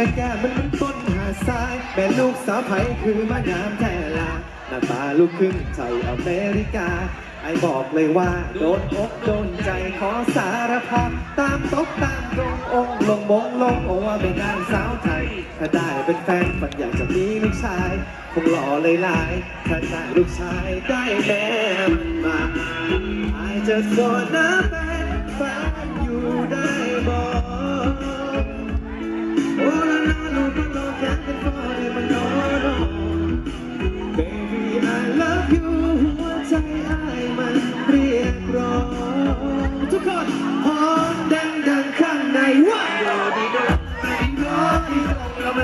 แม่แก้มันต้นหาซาย แม่ลูกสาวไผคือมางามแท้ลาหน้าตาลูกครึ่งไทยอเมริกา ไอบอกเลยว่าโดนอกโดนใจขอสารภาพตามตกตามตรงองลงมงลงโอว่าเป็นนางสาวไทย ถ้าได้เป็นแฟนฝันอยากจะมีลูกชาย คงหล่อเลยลายถ้าได้ลูกชายได้แม่มันมา I just wanna เป็นแฟนอยู่ได้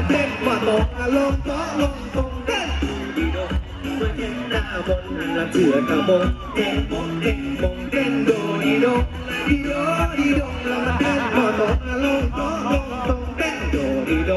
เต้นว่าตกอารมณ์ก็ลงตรงเต้นดีโดเมื่อเห็นหน้าบนละเถื่อกระบงเต้นบงเต้นบงเต้นโดดีโดดีโดดีโดแล้วมันเต้นว่าตกอารมณ์ก็ลงตรงเต้นโดดีโด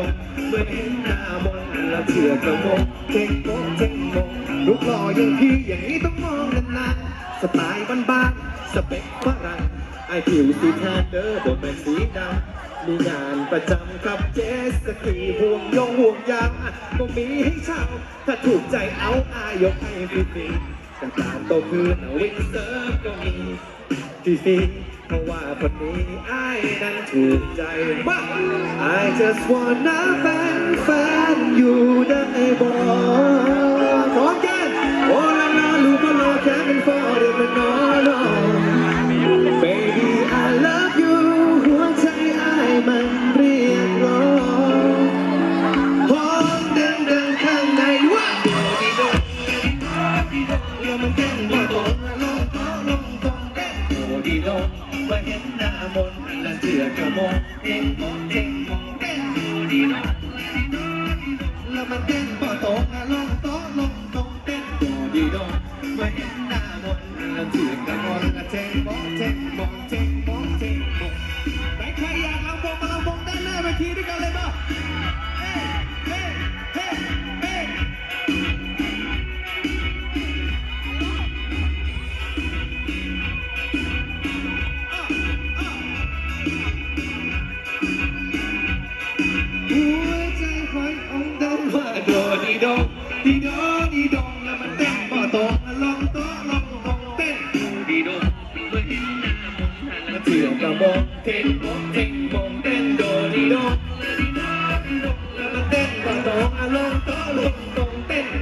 เมื่อเห็นหน้าบนละเถื่อกระบงเต้นบงเต้นบงลูกหล่ออย่างพี่อย่างนี้ต้องมองนานๆสไตล์บ้านๆสเปคฝรั่งไอผิวสีแทนเด้อโดนเป็นสีดำ มีงานประจำกับเจสสกีห่วงยงห่วงยางอะก็มีให้เช่าถ้าถูกใจเอาอายกให้ฟรีๆแต่ตามโตคืนวินเซิร์ฟก็มีฟรีเพราะว่าคนนี้อายนั้นถูกใจมาก I just wanna เป็นแฟนอยู่ได้บ่พร้อมกันโอ้ละนาลูกก็รอแค่เป็นฟอเดี๋ยวมันนอน ดีโดแล้วมันเต้นว่าตรงลงตรงลงตรงเต้นโดดีโดว่าเห็นหน้ามนต์และเสือกระโมงเถื่อนกระบอกเต้นมองเต้นมองเต้นโดดีโดดีโดดีโดแล้วมันเต้นบ่ตรงลองโต๊ะลงตรงเต้นโ